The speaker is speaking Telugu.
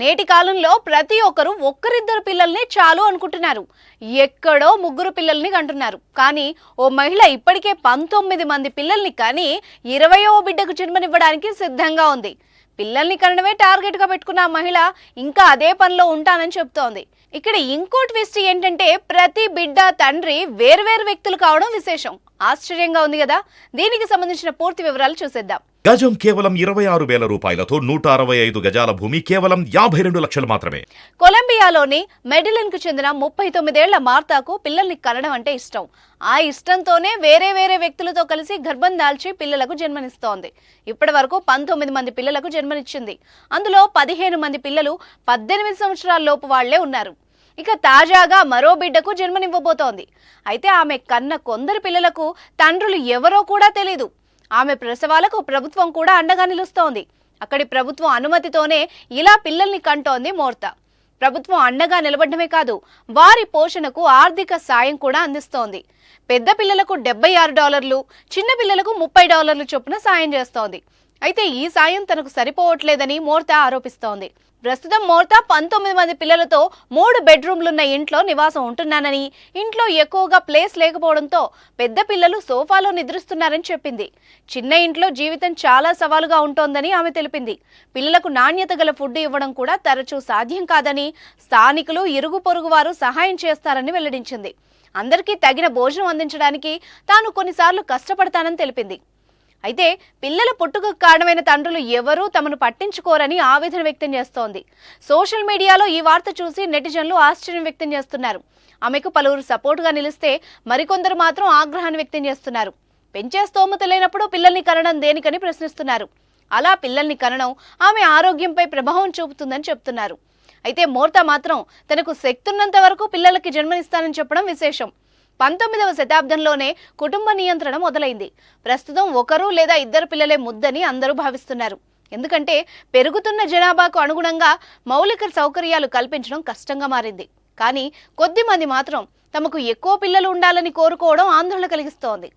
నేటి కాలంలో ప్రతి ఒక్కరు ఒక్కరిద్దరు పిల్లల్ని చాలు అనుకుంటున్నారు. ఎక్కడో ముగ్గురు పిల్లల్ని కంటున్నారు. కానీ ఓ మహిళ ఇప్పటికే పంతొమ్మిది మంది పిల్లల్ని కానీ ఇరవయో బిడ్డకు జన్మనివ్వడానికి సిద్ధంగా ఉంది. పిల్లల్ని కనడమే టార్గెట్గా పెట్టుకున్న మహిళ ఇంకా అదే పనిలో ఉంటానని చెప్తోంది. ఇక్కడ ఇంకో ట్విస్ట్ ఏంటంటే ప్రతి బిడ్డ తండ్రి వేర్వేరు వ్యక్తులు కావడం విశేషం. ఆశ్చర్యంగా ఉంది కదా? దీనికి సంబంధించిన పూర్తి వివరాలు చూసేద్దాం. గజం కేవలం ఇరవై ఆరు వేల రూపాయలతో నూట అరవై ఐదు గజాల భూమి కేవలం యాభై రెండు లక్షలు మాత్రమే. కొలంబియాలోని మెడిలిన్కు చెందిన ముప్పై తొమ్మిదేళ్ళ మార్తాకు పిల్లల్ని కనడం అంటే ఇష్టం. ఆ ఇష్టంతోనే వేరే వేరే వ్యక్తులతో కలిసి గర్భం దాల్చి పిల్లలకు జన్మనిస్తోంది. ఇప్పటి వరకు పంతొమ్మిది మంది పిల్లలకు జన్మనిచ్చింది. అందులో పదిహేను మంది పిల్లలు పద్దెనిమిది సంవత్సరాల లోపు వాళ్ళే ఉన్నారు. ఇక తాజాగా మరో బిడ్డకు జన్మనివ్వబోతోంది. అయితే ఆమె కన్న కొందరు పిల్లలకు తండ్రులు ఎవరో కూడా తెలీదు. ఆమె ప్రసవాలకు ప్రభుత్వం కూడా అండగా నిలుస్తోంది. అక్కడి ప్రభుత్వం అనుమతితోనే ఇలా పిల్లల్ని కంటోంది మోర్తా. ప్రభుత్వం అండగా నిలబడమే కాదు వారి పోషణకు ఆర్థిక సాయం కూడా అందిస్తోంది. పెద్ద పిల్లలకు డెబ్బై ఆరు డాలర్లు చిన్న పిల్లలకు ముప్పై డాలర్లు చొప్పున సాయం చేస్తోంది. అయితే ఈ సాయం తనకు సరిపోవట్లేదని మోర్తా ఆరోపిస్తోంది. ప్రస్తుతం మోర్తా పంతొమ్మిది మంది పిల్లలతో మూడు బెడ్రూమ్లున్న ఇంట్లో నివాసం ఉంటున్నానని ఇంట్లో ఎక్కువగా ప్లేస్ లేకపోవడంతో పెద్ద పిల్లలు సోఫాలో నిద్రిస్తున్నారని చెప్పింది. చిన్న ఇంట్లో జీవితం చాలా సవాలుగా ఉంటోందని ఆమె తెలిపింది. పిల్లలకు నాణ్యత గల ఫుడ్ ఇవ్వడం కూడా తరచూ సాధ్యం కాదని స్థానికులు ఇరుగు పొరుగు వారు సహాయం చేస్తారని వెల్లడించింది. అందరికీ తగిన భోజనం అందించడానికి తాను కొన్నిసార్లు కష్టపడతానని తెలిపింది. అయితే పిల్లల పుట్టుకకు కారణమైన తండ్రులు ఎవరూ తమను పట్టించుకోరని ఆవేదన వ్యక్తం చేస్తోంది. సోషల్ మీడియాలో ఈ వార్త చూసి నెటిజన్లు ఆశ్చర్యం వ్యక్తం చేస్తున్నారు. ఆమెకు పలువురు సపోర్టుగా నిలిస్తే మరికొందరు మాత్రం ఆగ్రహాన్ని వ్యక్తం చేస్తున్నారు. పెంచే స్తోమత లేనప్పుడు పిల్లల్ని కనడం దేనికని ప్రశ్నిస్తున్నారు. అలా పిల్లల్ని కనడం ఆమె ఆరోగ్యంపై ప్రభావం చూపుతుందని చెప్తున్నారు. అయితే మోర్తా మాత్రం తనకు శక్తున్నంత వరకు పిల్లలకి జన్మనిస్తానని చెప్పడం విశేషం. పంతొమ్మిదవ శతాబ్దంలోనే కుటుంబ నియంత్రణ మొదలైంది. ప్రస్తుతం ఒకరు లేదా ఇద్దరు పిల్లలే ముద్దని అందరూ భావిస్తున్నారు. ఎందుకంటే పెరుగుతున్న జనాభాకు అనుగుణంగా మౌలిక సౌకర్యాలు కల్పించడం కష్టంగా మారింది. కానీ కొద్దిమంది మాత్రం తమకు ఎక్కువ పిల్లలు ఉండాలని కోరుకోవడం ఆందోళన కలిగిస్తోంది.